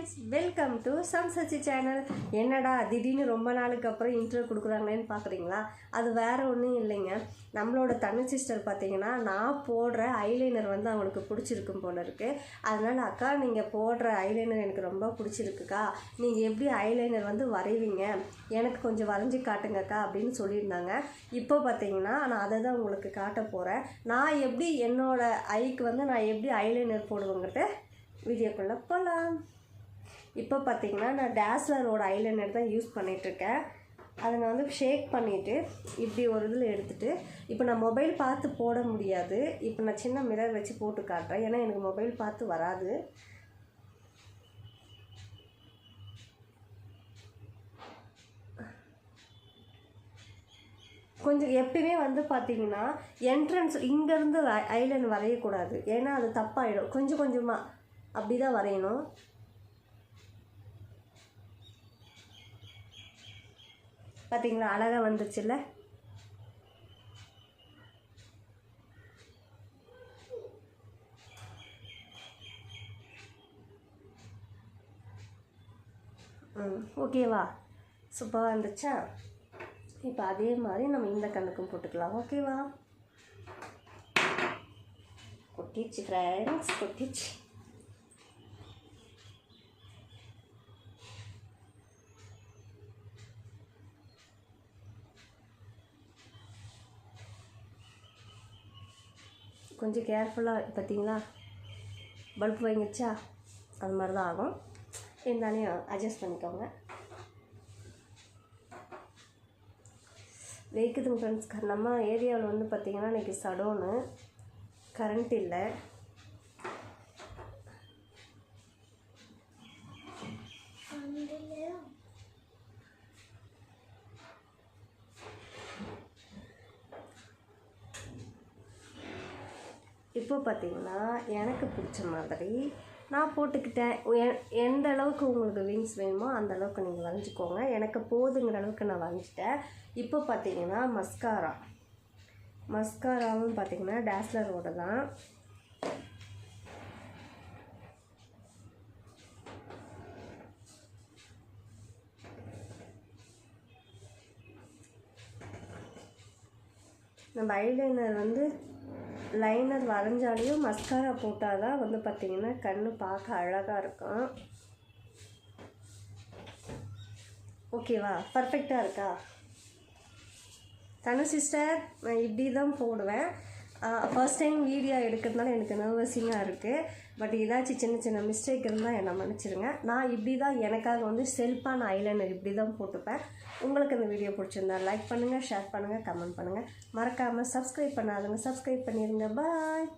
Friends welcome to சம்சச்சி channel என்னடா திடீர்னு ரொம்ப நாளுக்கு அப்புறம் இன்ட்ரோ கொடுக்குறாங்களேன்னு பார்க்குறீங்களா அது வேறு ஒன்றும் இல்லைங்க. நம்மளோட தமிழ் சிஸ்டர் பார்த்தீங்கன்னா நான் போடுற ஐலைனர் வந்து அவங்களுக்கு பிடிச்சிருக்கும் போல இருக்குது அதனால் அக்கா நீங்கள் போடுற ஐலைனர் எனக்கு ரொம்ப பிடிச்சிருக்குக்கா. நீங்கள் எப்படி ஐலைனர் வந்து வரைவீங்க? எனக்கு கொஞ்சம் வரைஞ்சி காட்டுங்கக்கா அப்படின்னு சொல்லியிருந்தாங்க. இப்போ பார்த்தீங்கன்னா நான் அதை தான் உங்களுக்கு காட்ட போகிறேன் நான் எப்படி என்னோடய ஐக்கு வந்து நான் எப்படி ஐலைனர் போடுவேங்கிறத வீடியோக்குள்ளே போகலாம் இப்போ பார்த்திங்கன்னா நான் டேஸ்லரோட ஐலைனர் தான் யூஸ் பண்ணிகிட்ருக்கேன் அதை நான் வந்து ஷேக் பண்ணிவிட்டு இப்படி ஒரு இதில் எடுத்துகிட்டு இப்போ நான் மொபைல் பார்த்து போட முடியாது. இப்போ நான் சின்ன மிரர் வச்சு போட்டு காட்டுறேன். ஏன்னா எனக்கு மொபைல் பார்த்து வராது. கொஞ்சம் எப்பயுமே வந்து பார்த்திங்கன்னா என்ட்ரன்ஸ் இங்கேருந்து ஐலைன் வரையக்கூடாது. ஏன்னா அது தப்பாயிடும். கொஞ்சம் கொஞ்சமாக அப்படி தான் வரையணும். பார்த்தீங்களா அழகாக வந்துச்சுல்ல? ம் ஓகேவா சூப்பராக இருந்துச்சா இப்போ அதே மாதிரி நம்ம இந்த கண்ணுக்கும் போட்டுக்கலாம். ஓகேவா கொட்டிச்சு ஃப்ரெண்ட்ஸ் கொட்டிச்சு கொஞ்சம் கேர்ஃபுல்லாக பார்த்தீங்களா? பல்ப் வாங்கிச்சா அது மாதிரி தான் ஆகும் இருந்தாலையும் அட்ஜஸ்ட் பண்ணிக்கோங்க. வேக்குதுங்க ஃப்ரெண்ட்ஸ் நம்ம ஏரியாவில் வந்து பார்த்திங்கன்னா இன்றைக்கி சடோனு கரண்ட் இல்லை. இப்போ பார்த்தீங்கன்னா எனக்கு பிடிச்ச மாதிரி நான் போட்டுக்கிட்டேன். எ- எந்த அளவுக்கு உங்களுக்கு விங்ஸ் வேணுமோ அந்த அளவுக்கு நீங்கள் வரைஞ்சிக்கோங்க. எனக்கு போதுங்கிற அளவுக்கு நான் வரைஞ்சிட்டேன். இப்போ பார்த்தீங்கன்னா மஸ்காரா மஸ்காராவும் பார்த்தீங்கன்னா டேஸ்லரோட தான். நம்ம ஐலைனர் வந்து லைனர் வரைஞ்சாலையும் மஸ்காரா போட்டால் தான் வந்து பார்த்திங்கன்னா கண் பார்க்க அழகாக இருக்கும். ஓகேவா பர்ஃபெக்டாக இருக்கா? தனு சிஸ்டர் நான் இப்படி தான் போடுவேன். ஃபர்ஸ்ட் டைம் வீடியோ எடுக்கிறதுனால எனக்கு நர்வஸிங்காக இருக்குது பட் ஏதாச்சும் சின்ன சின்ன மிஸ்டேக் இருந்தால் என்னை மன்னிச்சிருங்க. நான் இப்படி தான் எனக்காக வந்து செல்ஃபான ஐலைனர் இப்படி தான் போட்டுப்பேன். உங்களுக்கு இந்த வீடியோ பிடிச்சிருந்தா லைக் பண்ணுங்கள் ஷேர் பண்ணுங்கள் கமெண்ட் பண்ணுங்கள் மறக்காமல் சப்ஸ்கிரைப் பண்ணாதுங்க சப்ஸ்கிரைப் பண்ணிடுங்க பாய்